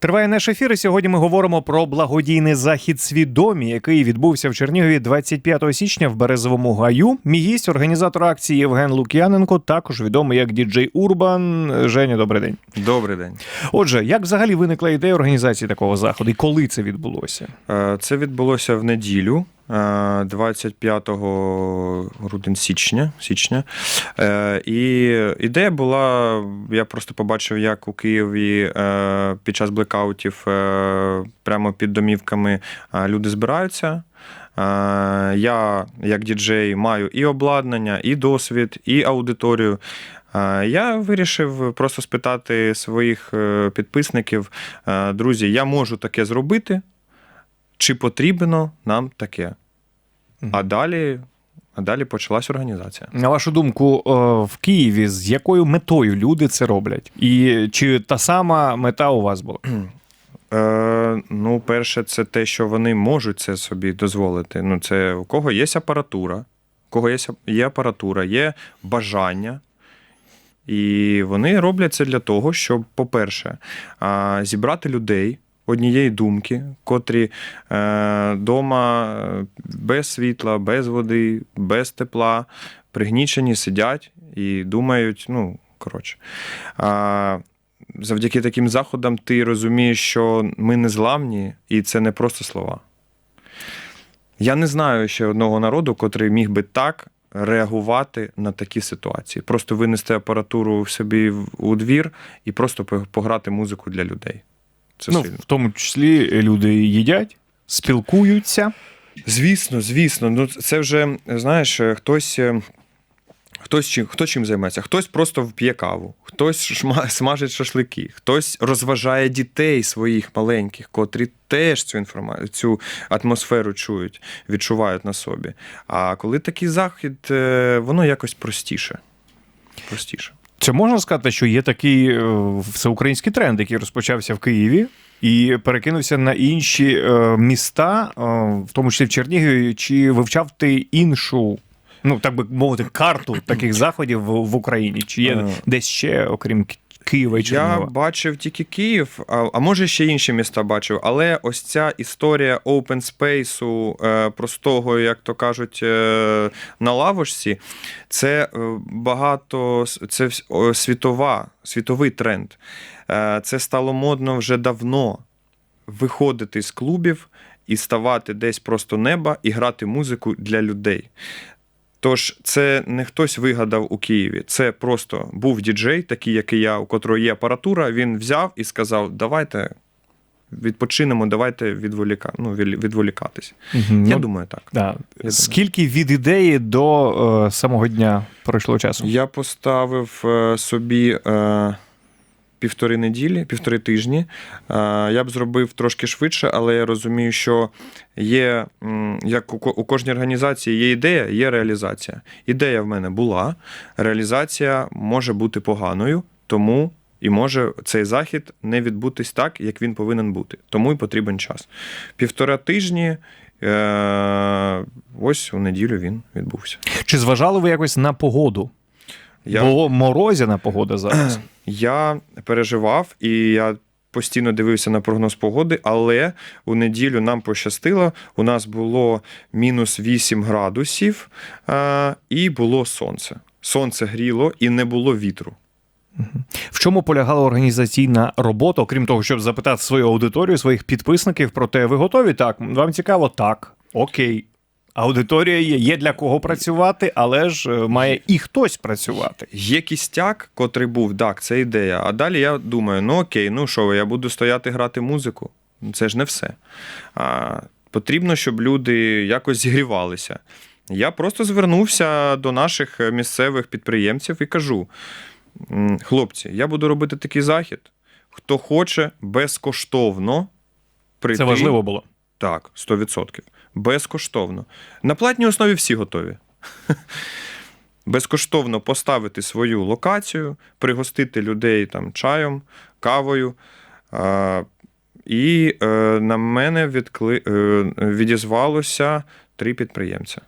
Триває наш ефір. і Сьогодні ми говоримо про благодійний захід свідомі, який відбувся в Чернігові 25 січня в Березовому гаю. Мій гість, організатор акції Євген Лук'яненко, також відомий як діджей Урбан. Женя, добрий день. Добрий день. Отже, як взагалі виникла ідея організації такого заходу і коли це відбулося? Е, Це відбулося в неділю. Е, 25 грудень січня. січня. Е, І ідея була: я просто побачив, як у Києві е, під час блекаутів е, прямо під домівками е, люди збираються. Е, Я, як діджей, маю і обладнання, і досвід, і аудиторію. Е, Я вирішив просто спитати своїх е, підписників, е, друзі, я можу таке зробити, чи потрібно нам таке? А далі, а далі почалась організація. На вашу думку, е, в Києві з якою метою люди це роблять? І чи та сама мета у вас була? Е, ну, перше, це те, що вони можуть це собі дозволити. Ну, це у кого є апаратура, у кого є, є апаратура, є бажання. І вони роблять це для того, щоб, по-перше, зібрати людей однієї думки, котрі е, дома е, без світла, без води, без тепла, пригнічені сидять і думають, ну, коротше. Завдяки таким заходам ти розумієш, що ми не зламні, і це не просто слова. Я не знаю ще одного народу, котрий міг би так реагувати на такі ситуації. Просто винести апаратуру в собі у двір і просто пограти музику для людей. Це ну, сильно. в тому числі люди їдять, спілкуються. Звісно, звісно. Ну, це вже, знаєш, хтось. е, Хтось чим, хто чим займається? Хтось просто п'є каву, хтось шма- смажить шашлики, хтось розважає дітей своїх маленьких, котрі теж цю інформацію, цю атмосферу чують, відчувають на собі. А коли такий захід, е, воно якось простіше. Простіше. Чи можна сказати, що є такий е, всеукраїнський тренд, який розпочався в Києві і перекинувся на інші е, міста, е, в тому числі в Чернігові, чи вивчав ти іншу, ну так би мовити, карту таких заходів в, Україні? Чи є десь ще, окрім Києва і Я бачив тільки Київ, а, а може ще інші міста бачив. Але ось ця історія open space, е, простого, як то кажуть, е, на лавочці, це е, багато це світова, світовий тренд. Це стало модно вже давно виходити з клубів і ставати десь просто неба і грати музику для людей. Тож це не хтось вигадав у Києві. Це просто був діджей, такий, як і я, у котрого є апаратура. Він взяв і сказав: давайте відпочинемо, давайте відволіка... ну, відволікатись. Угу. Я ну, думаю, так. да. Я Скільки від ідеї до е, самого дня пройшло часу? Я поставив е, собі е, півтори неділі, півтори тижні. Я б зробив трошки швидше, але я розумію, що є, як у, ко- у кожній організації є ідея, є реалізація. Ідея в мене була, реалізація може бути поганою, тому. І може цей захід не відбутись так, як він повинен бути. Тому і потрібен час. Півтора тижні, е- ось у неділю він відбувся. Чи зважали ви якось на погоду? Я... Бо морозяна погода зараз. Я переживав і я постійно дивився на прогноз погоди, але у неділю нам пощастило. У нас було мінус 8 градусів е, і було сонце. Сонце гріло і не було вітру. В чому полягала організаційна робота, окрім того, щоб запитати свою аудиторію, своїх підписників про те, ви готові? Так, вам цікаво? Так. Окей. Аудиторія є, є для кого працювати, але ж е, має і хтось працювати. Є кістяк, котрий був, так, це ідея. А далі я думаю: ну окей, ну що, я буду стояти грати музику. Це ж не все. А, потрібно, щоб люди якось зігрівалися. Я просто звернувся до наших місцевих підприємців і кажу: хлопці, я буду робити такий захід. Хто хоче безкоштовно прийти. Це важливо було. Так, 100%. Безкоштовно. На платній основі всі готові. Безкоштовно поставити свою локацію, пригостити людей там чаєм, кавою. А, і е, на мене відкли... е, відізвалося три підприємця.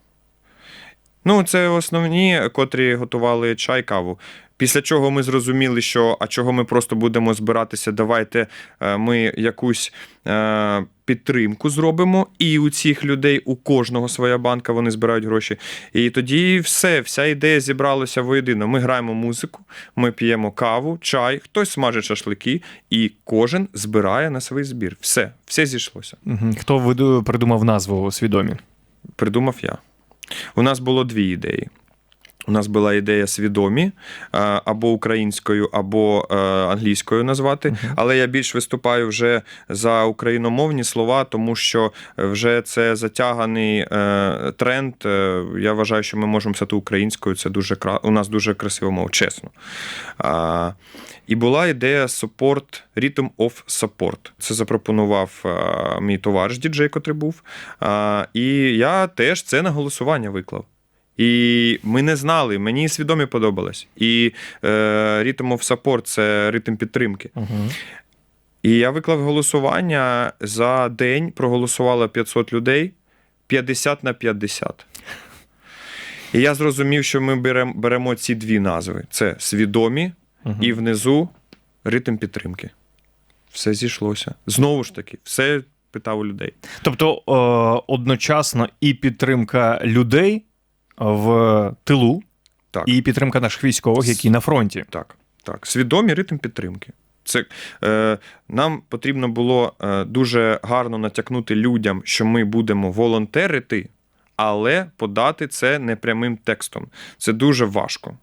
Ну, це основні, котрі готували чай, каву. Після чого ми зрозуміли, що а чого ми просто будемо збиратися, давайте е, ми якусь е, підтримку зробимо. І у цих людей, у кожного своя банка, вони збирають гроші. І тоді все, вся ідея зібралася воєдино. Ми граємо музику, ми п'ємо каву, чай, хтось смажить шашлики, і кожен збирає на свій збір. Все, все зійшлося. Хто придумав назву свідомі? Придумав я. У нас було дві ідеї. У нас була ідея свідомі е, або українською, або е, англійською назвати. Але я більш виступаю вже за україномовні слова, тому що вже це затяганий е, тренд. Я вважаю, що ми можемо писати українською. Це дуже кра... у нас дуже красива мова, чесно. І була ідея support, Rhythm of Support. Це запропонував мій товариш діджей, котрий був. І я теж це на голосування виклав. І ми не знали, мені свідомі подобалось. І е, Rhythm of Support це ритм підтримки. Угу. І я виклав голосування за день, проголосувало 500 людей, 50 на 50. І я зрозумів, що ми беремо, беремо ці дві назви: це свідомі і внизу ритм підтримки. Все зійшлося. Знову ж таки, все питав у людей. Тобто е, одночасно і підтримка людей в тилу, Так. і підтримка наших військових, які на фронті. Так, так. Свідомі ритм підтримки. Це е, нам потрібно було е, дуже гарно натякнути людям, що ми будемо волонтерити, але подати це не прямим текстом. Це дуже важко.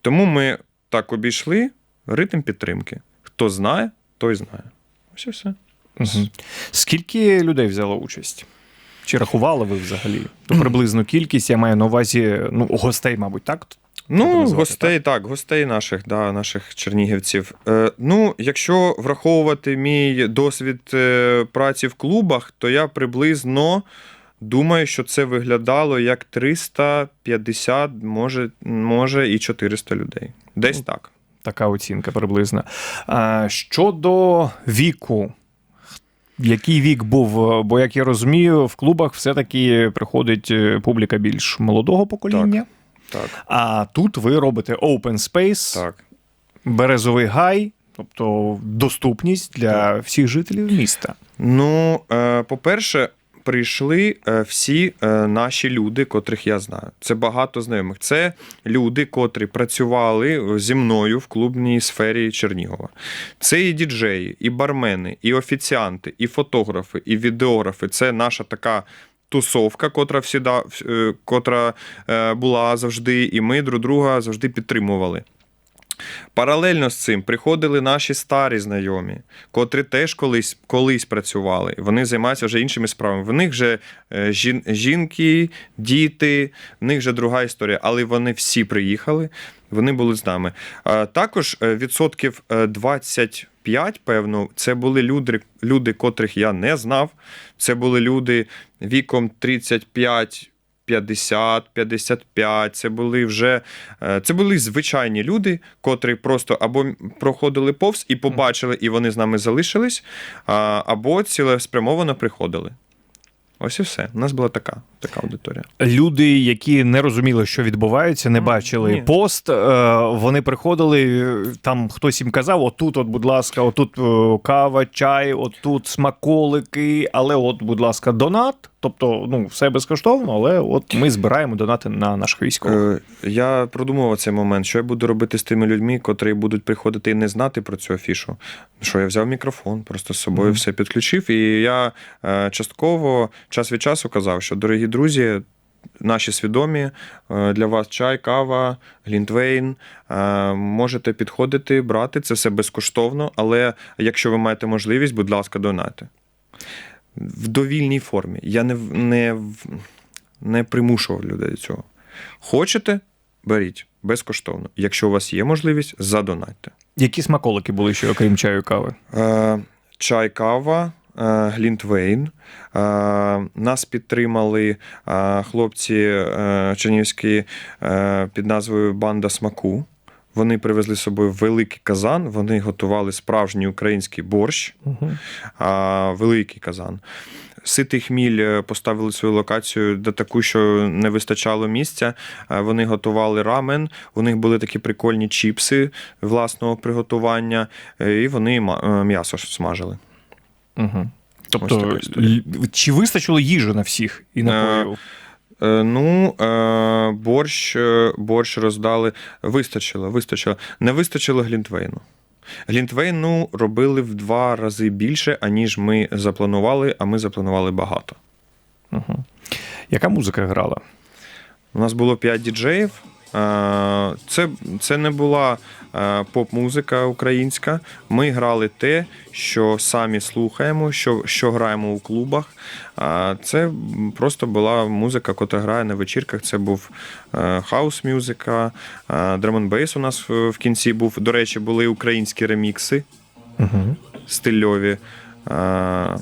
Тому ми так обійшли ритм підтримки. Хто знає, той знає. Ось і все. Угу. Скільки людей взяло участь? Чи рахували ви взагалі? То приблизну кількість, я маю на увазі ну, гостей, мабуть, так? Ну, гостей, так? гостей наших, да, наших чернігівців. Е, ну, якщо враховувати мій досвід е, праці в клубах, то я приблизно думаю, що це виглядало як 350, може, може і 400 людей. Десь Ну, так. Така оцінка приблизна. А, щодо віку. Який вік був? Бо, як я розумію, в клубах все-таки приходить е, публіка більш молодого покоління. Так, А тут ви робите open space, так. березовий гай, тобто доступність для всіх жителів міста. Ну, е, по-перше, прийшли е, всі е, наші люди, котрих я знаю. Це багато знайомих. Це люди, котрі працювали зі мною в клубній сфері Чернігова. Це і діджеї, і бармени, і офіціанти, і фотографи, і відеографи. Це наша така. Тусовка, котра всіда, е, котра е, була завжди, і ми друг друга завжди підтримували. Паралельно з цим приходили наші старі знайомі, котрі теж колись, колись працювали. Вони займаються вже іншими справами. В них вже е, жінки, діти, в них вже друга історія, але вони всі приїхали, вони були з нами. Також е, відсотків е, 25, певно, це були люди, люди, котрих я не знав. Це були люди віком 35. 50, 55, це були вже е, це були звичайні люди, котрі просто або проходили повз і побачили, і вони з нами залишились, або цілеспрямовано приходили. Ось і все. У нас була така, така аудиторія. Люди, які не розуміли, що відбувається, не бачили ні. пост. е, Вони приходили, там хтось їм казав: отут, от, будь ласка, отут е, кава, чай, отут смаколики, але от, будь ласка, донат. Тобто, ну, все безкоштовно, але от ми збираємо донати на наших військових. Е, я продумував цей момент, що я буду робити з тими людьми, котрі будуть приходити і не знати про цю афішу. Що я взяв мікрофон, просто з собою Мгм. все підключив. І я е, частково час від часу казав, що дорогі друзі. Наші свідомі е, для вас чай, кава, глінтвейн. Можете підходити, брати це все безкоштовно, але якщо ви маєте можливість, будь ласка, донайте. В довільній формі. Я не, не, не примушував людей до цього. Хочете, беріть безкоштовно. Якщо у вас є можливість, задонатьте. Які смаколики були ще, окрім чаю і кави? Е, чай, кава, е, глінтвейн. Е, нас підтримали хлопці чернігівські е, під назвою Банда смаку. Вони привезли з собою великий казан, вони готували справжній український борщ, Угу. а, великий казан. Ситий хміль е, поставили свою локацію до таку, що не вистачало місця. Е, Вони готували рамен, у них були такі прикольні чіпси власного приготування, е, і вони м'ясо смажили. Угу. Тобто, чи вистачило їжі на всіх і напоїв? Е, Ну, е, борщ, е, борщ роздали. Вистачило, вистачило. Не вистачило Глінтвейну. Глінтвейну робили в два рази більше, аніж ми запланували, а ми запланували багато. Угу. Яка музика грала? У нас було 5 діджеїв. Е, Це, це не була е, поп-музика українська. Ми грали те, що самі слухаємо, що, що граємо у клубах. Це просто була музика, яка грає на вечірках. Це був хаус-мюзика, драм-н-бейс у нас в кінці був. До речі, були українські ремікси Угу. стильові. Е,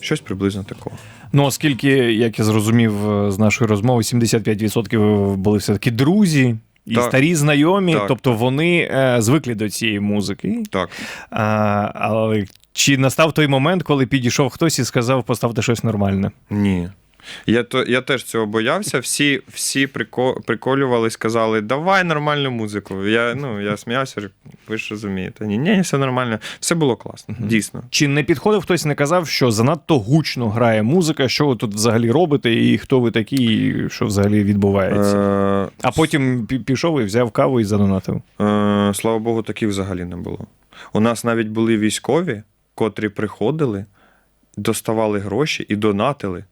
Щось приблизно такого. Ну, оскільки, як я зрозумів е, з нашої розмови, 75% були все-таки друзі і Так. старі знайомі, Так, тобто вони е, звикли до цієї музики. Так. А, але чи настав той момент, коли підійшов хтось і сказав, поставте щось нормальне? Ні. Я, то, я теж цього боявся. Всі, всі прико, приколювались, казали, давай нормальну музику. Я, ну, я сміявся, ви ж розумієте. Ні, ні, все нормально. Все було класно, дійсно. Чи не підходив хтось не казав, що занадто гучно грає музика, що ви тут взагалі робите, і хто ви такі, і що взагалі відбувається? Е, А потім пішов і взяв каву і задонатив. е, слава Богу, таких взагалі не було. У нас навіть були військові, котрі приходили, доставали гроші і донатили.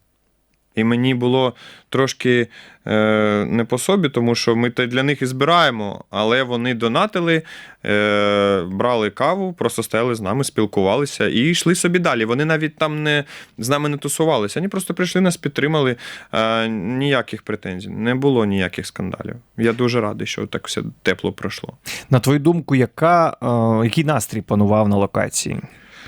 І мені було трошки е, не по собі, тому що ми те для них і збираємо, але вони донатили, е, брали каву, просто стояли з нами, спілкувалися і йшли собі далі. Вони навіть там не, з нами не тусувалися. Вони просто прийшли, нас підтримали. Е, ніяких претензій, не було ніяких скандалів. Я дуже радий, що так все тепло пройшло. На твою думку, яка, е, який настрій панував на локації?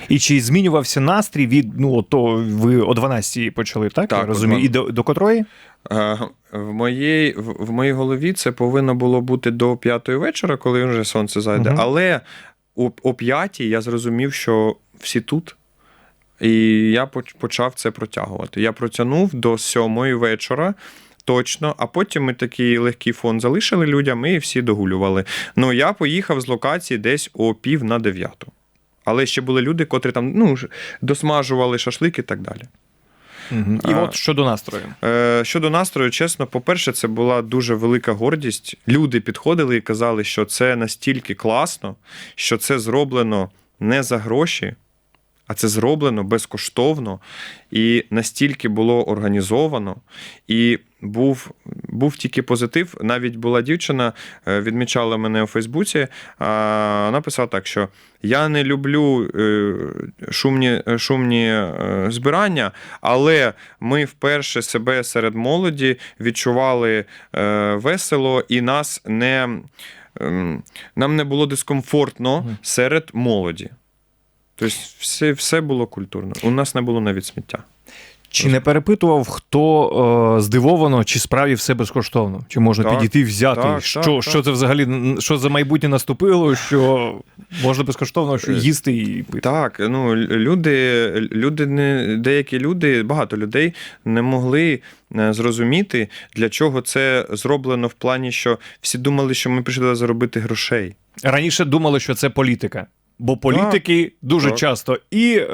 І чи змінювався настрій від ну то ви о 12 почали, так? Так, я розумію, і до, до котрої? Е, В моїй, в моїй голові це повинно було бути до п'ятої вечора, коли вже сонце зайде. Мгм. Але о, о п'ятій я зрозумів, що всі тут. І я почав це протягувати. Я протягнув до сьомої вечора. Точно, а потім ми такий легкий фон залишили людям і всі догулювали. Ну, я поїхав з локації десь о пів на дев'яту. Але ще були люди, котрі там ну, досмажували шашлик і так далі. Угу. І А. от щодо настрою. Е, Щодо настрою, чесно, по-перше, це була дуже велика гордість. Люди підходили і казали, що це настільки класно, що це зроблено не за гроші, а це зроблено безкоштовно і настільки було організовано. І був, був тільки позитив. Навіть була дівчина, е, відмічала мене у Фейсбуці. а, Вона писала так, що я не люблю е, шумні, шумні е, збирання, але ми вперше себе серед молоді відчували весело, і нас не, ем, нам не було дискомфортно серед молоді. Тобто все, все було культурно. У нас не було навіть сміття. Чи не перепитував, хто е, здивовано, чи справді все безкоштовно? Чи можна Так, підійти взяти? так, що, так, що так. це взагалі що за майбутнє наступило? Що можна безкоштовно що Е, їсти і пити? Так, ну люди, люди не деякі люди, багато людей не могли е, зрозуміти, для чого це зроблено в плані, що всі думали, що ми прийшли заробити грошей. Раніше думали, що це політика. Бо політики дуже так. часто і е,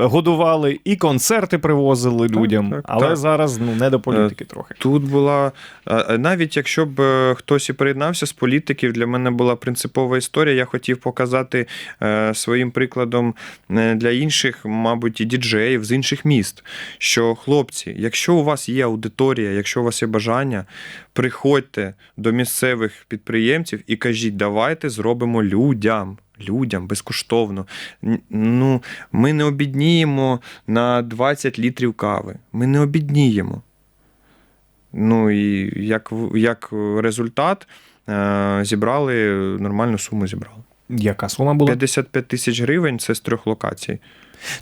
годували, і концерти привозили Так, людям, так, але так. зараз ну не до політики трохи. Тут була е, навіть якщо б е, хтось і приєднався з політиків, для мене була принципова історія. Я хотів показати е, своїм прикладом е, для інших, мабуть, і діджеїв з інших міст. Що хлопці, якщо у вас є аудиторія, якщо у вас є бажання, приходьте до місцевих підприємців і кажіть, давайте зробимо людям. Людям безкоштовно. Ну, ми не обідніємо на 20 літрів кави. Ми не обідніємо. Ну і як, як результат е, зібрали нормальну суму зібрали. Яка сума була? 55 тисяч гривень це з трьох локацій.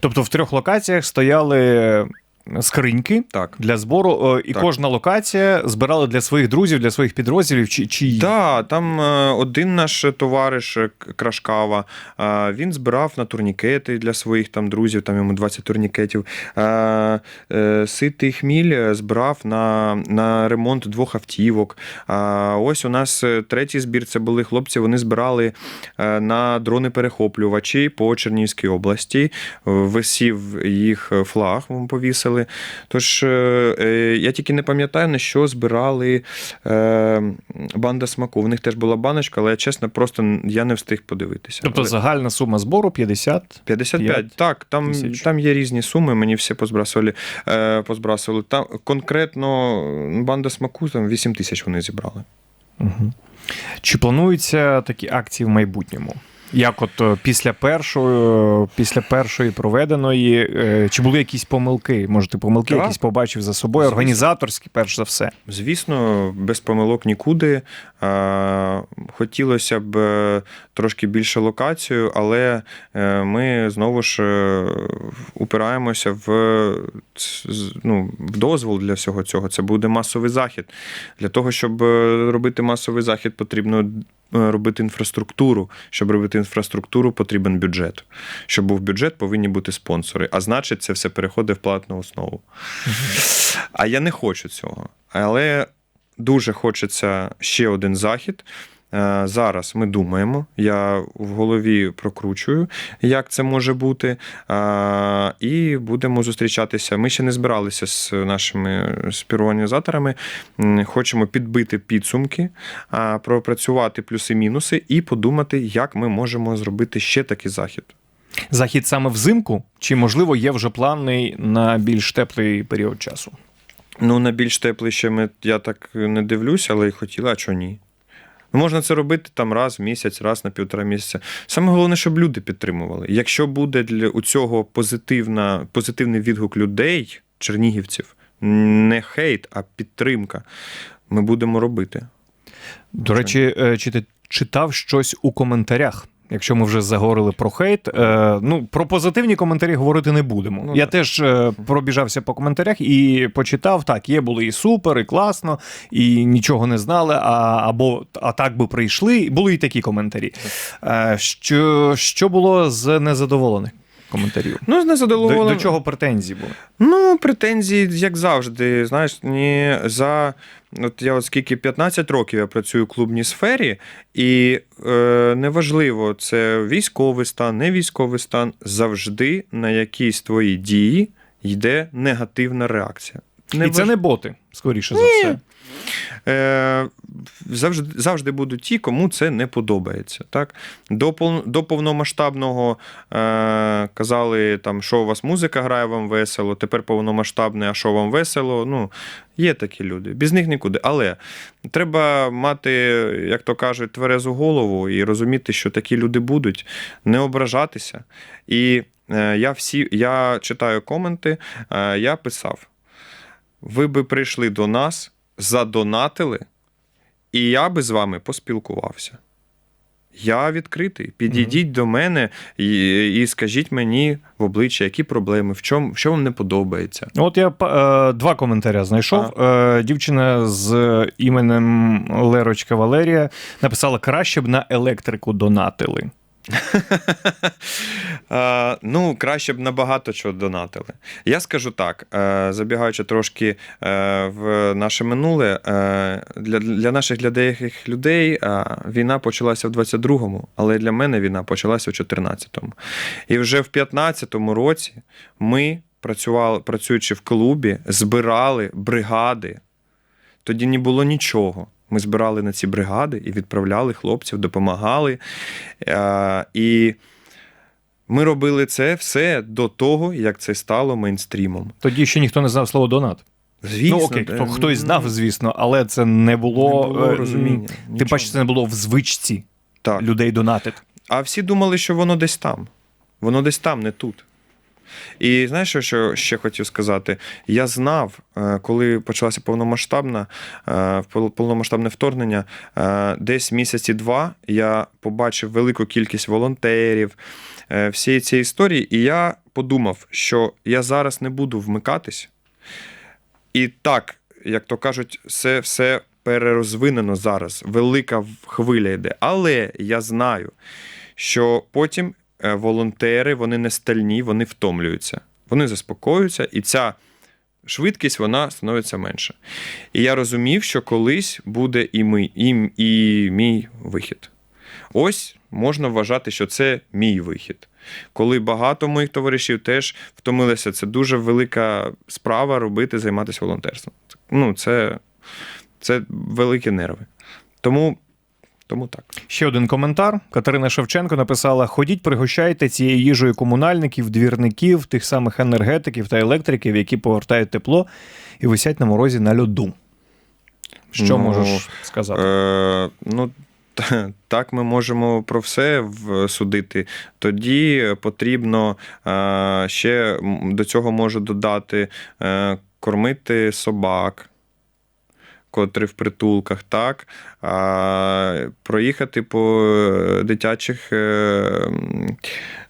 Тобто в трьох локаціях стояли скриньки Так. для збору, е, і Так. кожна локація збирали для своїх друзів, для своїх підрозділів. Чи, чи... Так, там е, один наш товариш е, Крашкава, він збирав на турнікети для своїх там друзів, там йому 20 турнікетів. Ситий хміль збирав на, на ремонт двох автівок. Ось у нас третій збір це були хлопці, вони збирали на дрони-перехоплювачі по Чернігівській області. Висів їх флаг, ми повісили. Тож е, е, я тільки не пам'ятаю, на що збирали е, банда смаку. В них теж була баночка, але чесно, просто я не встиг подивитися. Тобто Але загальна сума збору 50. 55, так, там, тисяч. там є різні суми, мені всі позбрасували. Позбрасували. Там конкретно банда смаку, там 8 тисяч вони зібрали. Угу. Чи плануються такі акції в майбутньому? Як от е, після першої, після першої проведеної, е, чи були якісь помилки? Може, ти помилки Так. якісь побачив за собою, Звісно. організаторські, перш за все. Звісно, без помилок нікуди. Е, Хотілося б е, трошки більше локацію, але е, ми знову ж е, упираємося в, ну, в дозвол для всього цього. Це буде масовий захід. Для того, щоб е, робити масовий захід, потрібно е, робити інфраструктуру. Щоб робити інфраструктуру, потрібен бюджет. Щоб був бюджет, повинні бути спонсори. А значить, це все переходить в платну основу. А я не хочу цього. Але дуже хочеться ще один захід. Е, Зараз ми думаємо, я в голові прокручую, як це може бути. Е, І будемо зустрічатися. Ми ще не збиралися з нашими співорганізаторами. Хочемо підбити підсумки, пропрацювати плюси-мінуси і подумати, як ми можемо зробити ще такий захід. Захід саме взимку, чи можливо є вже плани на більш теплий період часу? Ну, на більш теплий ще ми, я так не дивлюся, але й хотіла, а чого ні? Ну, Можна це робити там раз в місяць, раз на півтора місяця. Саме головне, щоб люди підтримували. Якщо буде для у цього позитивна, позитивний відгук людей, чернігівців, не хейт, а підтримка, ми будемо робити. До речі, е, чи ти читав щось у коментарях? Якщо ми вже заговорили про хейт, е, ну про позитивні коментарі говорити не будемо. Ну, Я так. теж е, пробіжався по коментарях і почитав так: є були і супер, і класно, і нічого не знали. А або а так би прийшли. Були і такі коментарі. Е, що, що було з незадоволених коментарів? Ну, з До, незадоволенням. до чого претензії були? Ну, претензії, як завжди, знаєш, ні за. От я от скільки 15 років я працюю в клубній сфері, і е, неважливо, це військовий стан, не військовий стан, завжди на якісь твої дії йде негативна реакція. І це не боти, скоріше за все. Е, завжди, завжди будуть ті, кому це не подобається. Так? До, повномасштабного е, казали, там, що у вас музика грає вам весело, тепер повномасштабне, а що вам весело. Ну, є такі люди, без них нікуди. Але треба мати, як то кажуть, тверезу голову і розуміти, що такі люди будуть, не ображатися. І е, я всі, я читаю коменти, я писав. Ви би прийшли до нас, задонатили, і я би з вами поспілкувався. Я відкритий. Підійдіть до мене і, і скажіть мені в обличчя, які проблеми, в чому, що вам не подобається. От я е, два коментаря знайшов. Е, дівчина з іменем Лерочка Валерія написала: краще б на електрику донатили. Ну, краще б набагато чого донатили. Я скажу так, е, забігаючи трошки е, в наше минуле, е, для, для наших для деяких людей війна почалася в 22-му, але для мене війна почалася в 14-му. І вже в 15-му році ми працювали, працюючи в клубі, збирали бригади. Тоді не було нічого. Ми збирали на ці бригади і відправляли хлопців, допомагали. Е, І ми робили це все до того, як це стало мейнстрімом. Тоді ще ніхто не знав слово донат. Звісно, ну окей, де- хто, хтось знав, звісно, але це не було, Не було е, розуміння, нічого. паче, це не було в звичці так. людей донатити. А всі думали, що воно десь там. Воно десь там, не тут. І знаєш, що- ще хотів сказати? Я знав, е, коли почалося повномасштабна, е, повномасштабне вторгнення, е, десь місяці два я побачив велику кількість волонтерів, всієї цієї історії, і я подумав, що я зараз не буду вмикатись, І так, як то кажуть, все, все перерозвинено зараз. Велика хвиля йде. Але я знаю, що потім волонтери вони не стальні, вони втомлюються. Вони заспокоюються, і ця швидкість вона становиться менше. І я розумів, що колись буде і, ми, і, і мій вихід. Ось можна вважати, що це мій вихід. Коли багато моїх товаришів теж втомилися, це дуже велика справа робити, займатися волонтерством. Ну, це, це великі нерви. Тому, тому так. Ще один коментар. Катерина Шевченко написала: ходіть, пригощайте цією їжею комунальників, двірників, тих самих енергетиків та електриків, які повертають тепло і висять на морозі на льоду. Що Ну, можеш сказати? Е, ну, та- так ми можемо про все судити. Тоді потрібно е, ще до цього можу додати е, кормити собак. Котрі в притулках, так, а, проїхати по е, дитячих е,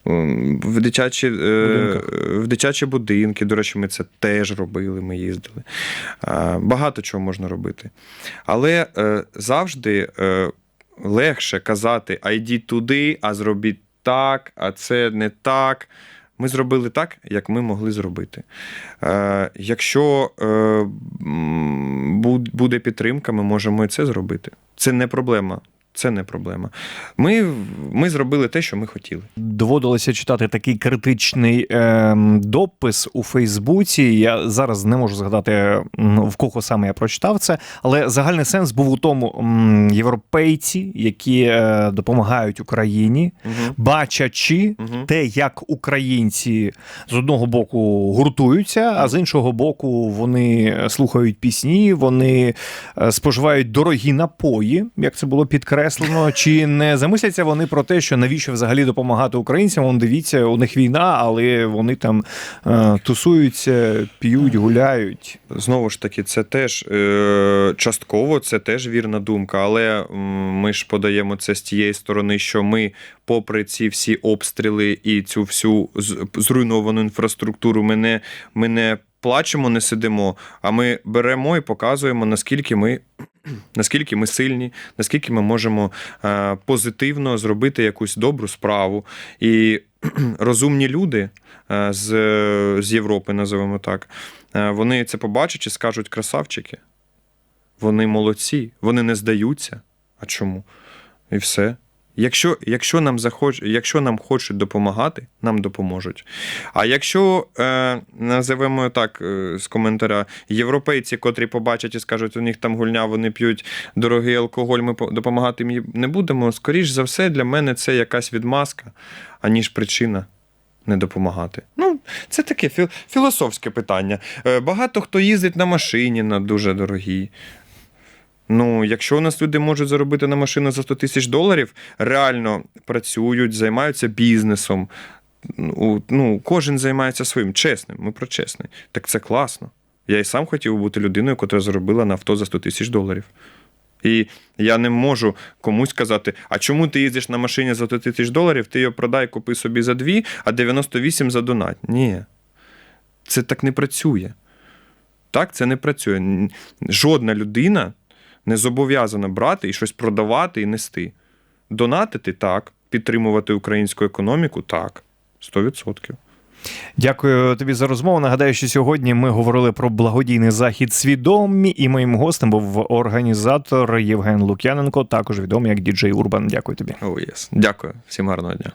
в дитячі, е, в дитячі будинки. До речі, ми це теж робили, ми їздили. Багато чого можна робити. Але завжди легше казати: а йдіть туди, а зробіть так, а це не так. Ми зробили так, як ми могли зробити. Е, якщо е, буде підтримка, ми можемо і це зробити. Це не проблема. Це не проблема. Ми, ми зробили те, що ми хотіли. Доводилося читати такий критичний ем, допис у Фейсбуці. Я зараз не можу згадати в кого саме я прочитав це, але загальний сенс був у тому: м, європейці, які е, допомагають Україні, Угу. бачачи Угу. те, як українці з одного боку гуртуються, а з іншого боку, вони слухають пісні, вони е, споживають дорогі напої, як це було підкреслено. Чи не замисляться вони про те, що навіщо взагалі допомагати українцям? Вон дивіться, у них війна, але вони там е, тусуються, п'ють, гуляють. Знову ж таки, це теж е, частково це теж вірна думка, але ми ж подаємо це з тієї сторони, що ми, попри ці всі обстріли і цю всю зруйновану інфраструктуру, ми не, ми не плачемо, не сидимо, а ми беремо і показуємо, наскільки ми. Наскільки ми сильні, наскільки ми можемо е, позитивно зробити якусь добру справу. І розумні люди е, з, з Європи, називаємо так, е, вони це побачать і скажуть красавчики. Вони молодці, вони не здаються. А чому? І все. Якщо, якщо, нам захоч, якщо нам хочуть допомагати, нам допоможуть. А якщо е, називаємо так е, з коментаря, європейці, котрі побачать і скажуть, у них там гульня, вони п'ють дорогий алкоголь, ми по- допомагати їм не будемо. Скоріш за все, для мене це якась відмазка, аніж причина не допомагати. Ну, це таке філ- філософське питання. Е, Багато хто їздить на машині на дуже дорогій. Ну, якщо у нас люди можуть заробити на машину за 100 тисяч доларів, реально працюють, займаються бізнесом. Ну, ну, кожен займається своїм чесним. Ми про чесний. Так це класно. Я і сам хотів бути людиною, яка заробила на авто за 100 тисяч доларів. І я не можу комусь сказати, а чому ти їздиш на машині за 100 тисяч доларів, ти його продай, купи собі за 2, а 98 за донат. Ні. Це так не працює. Так, це не працює. Жодна людина не зобов'язана брати і щось продавати і нести. Донатити так, підтримувати українську економіку так. 100%. Дякую тобі за розмову. Нагадаю, що сьогодні ми говорили про благодійний захід свідомі, і моїм гостем був організатор Євген Лук'яненко, також відомий як діджей Урбан. Дякую тобі. Oh, yes. Дякую. Всім гарного дня.